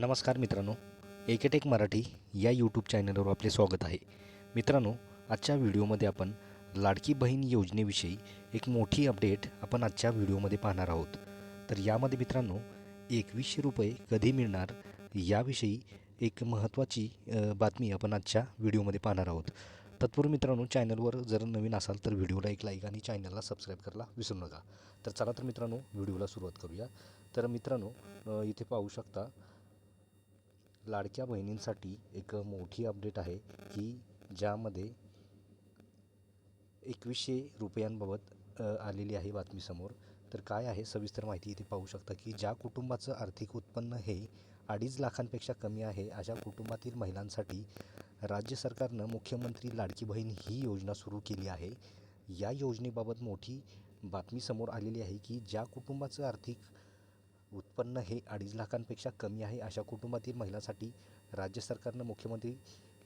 नमस्कार मित्रांनो एकेटेक मराठी या यूट्यूब चॅनलवर आपले स्वागत आहे. मित्रांनो आजच्या व्हिडिओमध्ये आपण लाडकी बहीण योजनेविषयी एक मोठी अपडेट आपण आजच्या व्हिडिओमध्ये पाहणार आहोत. तर यामध्ये मित्रांनो एकवीसशे रुपये कधी मिळणार याविषयी एक महत्त्वाची बातमी आपण आजच्या व्हिडिओमध्ये पाहणार आहोत. तत्पूर्वी मित्रांनो चॅनलवर जर नवीन असाल तर व्हिडिओला एक लाईक आणि चॅनलला सबस्क्राईब करायला विसरू नका. तर चला तर मित्रांनो व्हिडिओला सुरुवात करूया. तर मित्रांनो इथे पाहू शकता लाडक्या बहिणींसाठी एक मोठी अपडेट आहे की ज्यामध्ये एकवीसशे रुपयांबाबत आलेली आहे बातमीसमोर. तर काय आहे सविस्तर माहिती इथे पाहू शकता की ज्या कुटुंबाचं आर्थिक उत्पन्न हे अडीच लाखांपेक्षा कमी आहे अशा कुटुंबातील महिलांसाठी राज्य सरकारनं मुख्यमंत्री लाडकी बहीण ही योजना सुरू केली आहे. या योजनेबाबत मोठी बातमी समोर आलेली आहे की ज्या कुटुंबाचं आर्थिक उत्पन्न हे अडीच लाखांपेक्षा कमी आहे अशा कुटुंबातील महिलांसाठी राज्य सरकारनं मुख्यमंत्री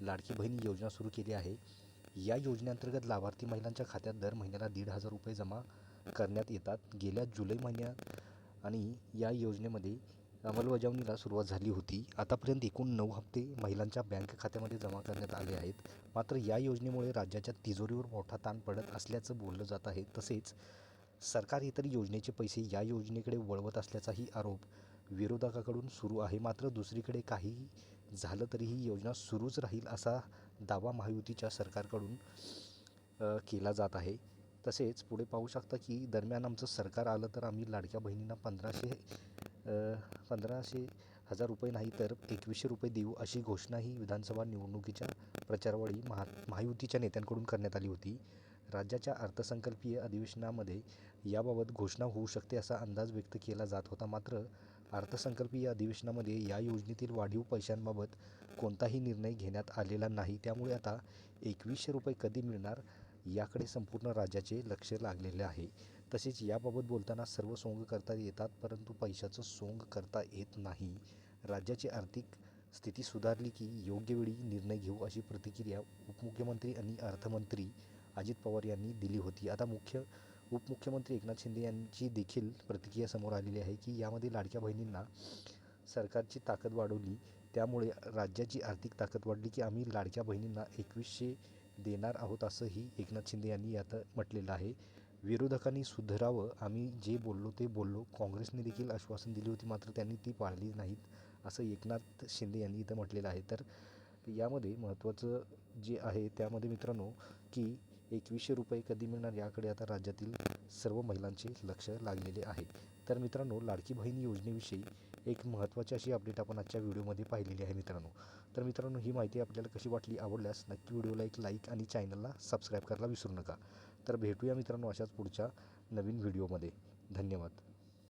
लाडकी बहीण योजना सुरू केली आहे. या योजनेअंतर्गत लाभार्थी महिलांच्या खात्यात दर महिन्याला दीड हजार रुपये जमा करण्यात येतात. गेल्या जुलै महिन्यात आणि या योजनेमध्ये अंमलबजावणीला सुरुवात झाली होती. आतापर्यंत एकूण नऊ हप्ते महिलांच्या बँक खात्यामध्ये जमा करण्यात आले आहेत. मात्र या योजनेमुळे राज्याच्या तिजोरीवर मोठा ताण पडत असल्याचं बोललं जात आहे. तसेच सरकार इतर योजनेचे पैसे या योजनेकडे वळवत असल्याचाही आरोप विरोधकाकडून सुरू आहे. मात्र दुसरीकडे काही झालं तरी ही योजना सुरूच राहील असा दावा महायुतीच्या सरकारकडून केला जात आहे. तसेच पुढे पाहू शकता की दरम्यान आमचं सरकार आलं तर आम्ही लाडक्या बहिणींना पंधराशे पंधराशे हजार रुपये नाही तर एकवीसशे रुपये देऊ अशी घोषणाही विधानसभा निवडणुकीच्या प्रचारवेळी महा महायुतीच्या नेत्यांकडून करण्यात आली होती. राज्याच्या अर्थसंकल्पीय अधिवेशनामध्ये याबाबत घोषणा होऊ शकते असा अंदाज व्यक्त केला जात होता. मात्र अर्थसंकल्पीय अधिवेशनामध्ये या योजनेतील वाढीव पैशांबाबत कोणताही निर्णय घेण्यात आलेला नाही. त्यामुळे आता एकवीसशे रुपये कधी मिळणार याकडे संपूर्ण राज्याचे लक्ष लागलेले आहे. तसेच याबाबत बोलताना सर्व सोंग करता येतात परंतु पैशाचं सोंग करता येत नाही. राज्याची आर्थिक स्थिती सुधारली की योग्य वेळी निर्णय घेऊ अशी प्रतिक्रिया उपमुख्यमंत्री आणि अर्थमंत्री अजित पवार यांनी दिली होती. आता मुख्य उपमुख्यमंत्री एकनाथ शिंदे यांची देखील प्रतिक्रिया समोर आलेली आहे की यामध्ये लाडक्या बहिणींना सरकारची ताकद वाढवली. त्यामुळे राज्याची आर्थिक ताकद वाढली की आम्ही लाडक्या बहिणींना एकवीसशे देणार आहोत असंही एकनाथ शिंदे यांनी यात म्हटलेलं आहे. विरोधकांनी सुधारावं आम्ही जे बोललो ते बोललो. काँग्रेसने देखील आश्वासन दिली होती मात्र त्यांनी ती पाळली नाहीत असं एकनाथ शिंदे यांनी इथं म्हटलेलं आहे. तर यामध्ये महत्त्वाचं जे आहे त्यामध्ये मित्रांनो की एकवीसशे रुपये कधी मिळणार याकडे आता राज्यातील सर्व महिलांचे लक्ष लागलेले आहे. तर मित्रांनो लाडकी बहीण योजनेविषयी एक महत्त्वाची अशी अपडेट आपण आजच्या व्हिडिओमध्ये पाहिलेली आहे मित्रांनो. तर मित्रांनो ही माहिती आपल्याला कशी वाटली आवडल्यास नक्की व्हिडिओला एक लाईक आणि चॅनलला सबस्क्राईब करायला विसरू नका. तर भेटूया मित्रांनो अशाच पुढच्या नवीन व्हिडिओमध्ये. धन्यवाद.